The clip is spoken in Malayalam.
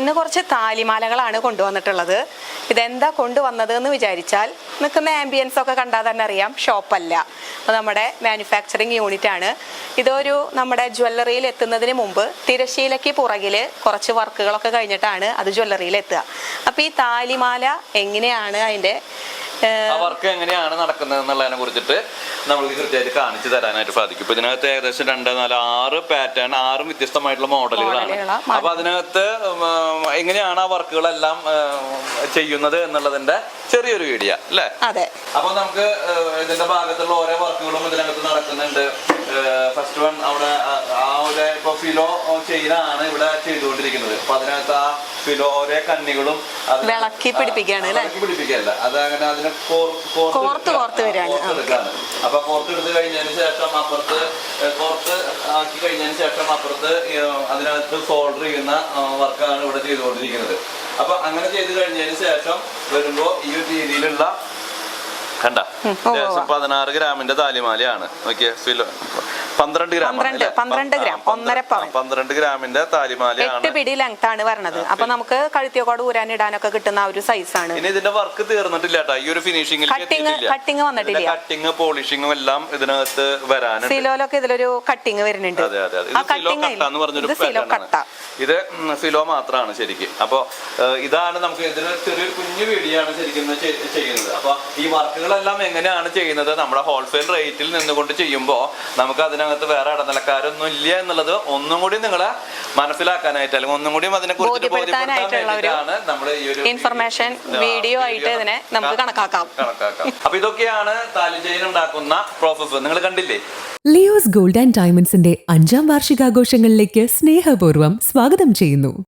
ഇന്ന് കുറച്ച് താലിമാലകളാണ് കൊണ്ടുവന്നിട്ടുള്ളത്. ഇതെന്താ കൊണ്ടുവന്നത് എന്ന് വിചാരിച്ചാൽ നിൽക്കുന്ന ആംബിയൻസ് ഒക്കെ കണ്ടാൽ തന്നെ അറിയാം ഷോപ്പല്ല. അപ്പോൾ നമ്മുടെ മാനുഫാക്ചറിങ് യൂണിറ്റ് ആണ്. ഇതൊരു നമ്മുടെ ജ്വല്ലറിയിൽ എത്തുന്നതിന് മുമ്പ് തിരശ്ശീലയ്ക്ക് പുറകിൽ കുറച്ച് വർക്കുകളൊക്കെ കഴിഞ്ഞിട്ടാണ് അത് ജ്വല്ലറിയിൽ എത്തുക. അപ്പോൾ ഈ താലിമാല എങ്ങനെയാണ് അതിന്റെ വർക്ക് എങ്ങനെയാണ് നടക്കുന്നത് എന്നുള്ളതിനെ കുറിച്ചിട്ട് നമ്മൾക്ക് കൃത്യമായിട്ട് കാണിച്ചു തരാനായിട്ട് സാധിക്കും. ഇപ്പൊ ഇതിനകത്ത് ഏകദേശം രണ്ട് നാല് ആറ് പാറ്റേൺ ആറും വ്യത്യസ്തമായിട്ടുള്ള മോഡലുകളാണ് മോഡലുകളാ. അപ്പൊ അതിനകത്ത് എങ്ങനെയാണ് ആ വർക്കുകളെല്ലാം ചെയ്യുന്നത് എന്നുള്ളതിന്റെ ചെറിയൊരു വീഡിയോ അല്ലേ? അതെ. അപ്പൊ നമുക്ക് ഇതിന്റെ ഭാഗത്തുള്ള ഓരോ വർക്കുകളും ഇതിനകത്ത് നടക്കുന്നുണ്ട്. ഫസ്റ്റ് വൺ അവിടെ ആ- ഫിലോ ചെയിനാണ് ഇവിടെ ചെയ്തുകൊണ്ടിരിക്കുന്നത്. അപ്പൊ അതിനകത്ത് ആ ഫിലോ ഓരോ കണ്ണികളും വിളക്കി പിടിപ്പിക്കുകയാണ് അല്ലേ? വിളക്കി പിടിപ്പിക്കുകയല്ല. അത് അങ്ങനെ അതിനെ കോർ- കോർത്ത് കോർത്ത് വരാണ് കോർത്ത് കോർത്ത് എടുക്കുകയാണ്. അപ്പൊ കോർത്ത് എടുത്ത് കഴിഞ്ഞതിന് ശേഷം അപ്പുറത്ത് കോർത്ത് ആക്കി കഴിഞ്ഞതിന് ശേഷം അപ്പുറത്ത് അതിനകത്ത് സോൾഡർ ചെയ്യുന്ന വർക്കാണ് ഇവിടെ ചെയ്തുകൊണ്ടിരിക്കുന്നത്. അപ്പൊ അങ്ങനെ ചെയ്ത് കഴിഞ്ഞതിന് ശേഷം വരുമ്പോ ഈ ഒരു രീതിയിലുള്ള കണ്ട. ഏകദേശം പതിനാറ് ഗ്രാമിന്റെ താലിമാലയാണ്. ഓക്കെ ഫിലോ പന്ത്രണ്ട് ഗ്രാം ആണ് പന്ത്രണ്ട്? പന്ത്രണ്ട് ഗ്രാം, ഒന്നര പവൻ. പന്ത്രണ്ട് ഗ്രാമിന്റെ താലിമാല എട്ട് പിടി ലെങ്ത് ആണ് പറഞ്ഞത് അപ്പൊ നമുക്ക് കഴുത്തിയോട് ഊരാൻ ഇടാനൊക്കെ കിട്ടുന്ന ഒരു സൈസാണ് ഇനി ഇതിന്റെ വർക്ക് തീർന്നിട്ടില്ല കേട്ടോ ഈ ഒരു ഫിനിഷിംഗിൽ കട്ടിങ് കട്ടിങ് വന്നിട്ടില്ല. കട്ടിങ് പോളിഷിംഗും എല്ലാം ഇതിനകത്ത് വരാനുണ്ട്. സിലോലൊക്കെ ഇതിലൊരു കട്ടിങ് വരുന്നുണ്ട്. അതെ അതെ ഇത് സിലോ ആണ്. കട്ട. ഇത് ഫിലോ മാത്രമാണ് ശരിക്കും. അപ്പൊ ഇതാണ് നമുക്ക് ഇതിന് ചെറിയൊരു കുഞ്ഞു വീടിയാണ് ആണ് ശരിക്കും ചെയ്യുന്നത്. അപ്പൊ ഈ വർക്കുകളെല്ലാം എങ്ങനെയാണ് ചെയ്യുന്നത്? നമ്മുടെ ഹോൾസെയിൽ റേറ്റിൽ നിന്നുകൊണ്ട് ചെയ്യുമ്പോൾ നമുക്ക് അതിനകത്ത് വേറെ ഇടനിലക്കാരൊന്നും ഇല്ല എന്നുള്ളത് ഒന്നും കൂടി നിങ്ങളെ മനസ്സിലാക്കാനായിട്ട് അല്ലെങ്കിൽ ഒന്നും കൂടി അതിനെ കുറിച്ച് നമ്മുടെ ഈ ഒരു ഇൻഫർമേഷൻ വീഡിയോ ആയിട്ട് ഇതിനെ നമുക്ക് കണക്കാക്കാം. കണക്കാക്കാം. അപ്പൊ ഇതൊക്കെയാണ് താലിജയിൽ ഉണ്ടാക്കുന്ന പ്രോസസ്സ് നിങ്ങൾ കണ്ടില്ലേ? ലിയോസ് ഗോൾഡ് ആൻഡ് ഡയമണ്ട്സിന്റെ അഞ്ചാം വാർഷികാഘോഷങ്ങളിലേക്ക് സ്നേഹപൂർവം സ്വാഗതം ചെയ്യുന്നു.